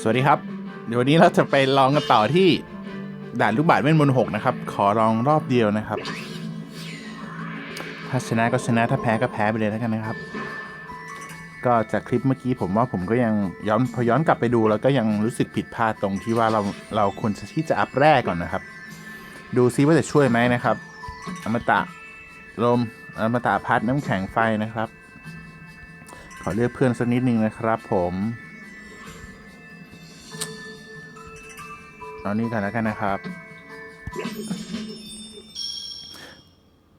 สวัสดีครับ เดี๋ยววันนี้เราจะไปลองกันต่อที่ด่านลูกบาศก์เวทมนต์หกนะครับ ขอลองรอบเดียวนะครับ ถ้าชนะก็ชนะถ้าแพ้ก็แพ้ไปเลยแล้วกันนะครับ ก็จากคลิปเมื่อกี้ผมว่าผมก็ยังย้อนพอย้อนกลับไปดูแล้วก็ยังรู้สึกผิดพลาดตรงที่ว่าเราเราควรจะที่จะอัพแรกก่อนนะครับ ดูซิว่าจะช่วยไหมนะครับอมตะลมอมตะพัดน้ำแข็งไฟนะครับ ขอเลือกเพื่อนสักนิดนึงนะครับผม เอานี่กันแล้วกันนะครับ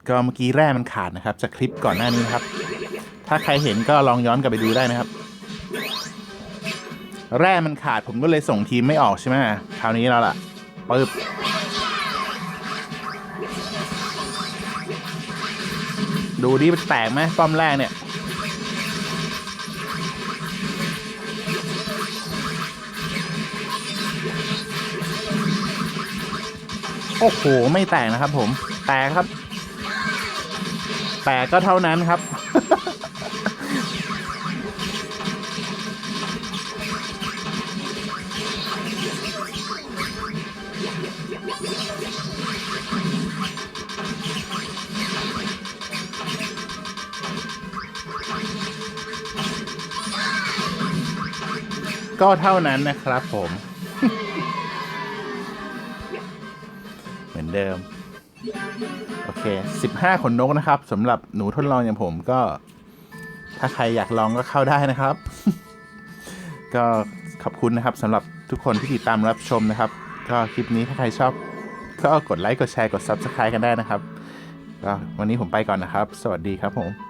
ก็เมื่อกี้แร่มันขาดนะครับ จากคลิปก่อนหน้านี้ครับ ถ้าใครเห็นก็ลองย้อนกลับไปดูได้นะครับ แร่มันขาดผมก็เลยส่งทีมไม่ออกใช่ไหมคราวนี้แล้วล่ะปึ๊บดูดิมันแตกไหมป้อมแรกเนี่ย โอ้โห ไม่แตกนะครับผม แตกครับ แตกก็เท่านั้นครับ ก็เท่านั้นนะครับผม เหมือนเดิม โอเค 15 ขนนกนะครับสำหรับหนูทดลองอย่างผมก็ ถ้าใครอยากลองก็เข้าได้นะครับ ก็ขอบคุณนะครับสำหรับทุกคนที่ติดตามรับชมนะครับ ก็คลิปนี้ถ้าใครชอบ ก็กดไลค์กดแชร์กด Subscribe กันได้นะครับก็วันนี้ผมไปก่อนนะครับ สวัสดีครับผม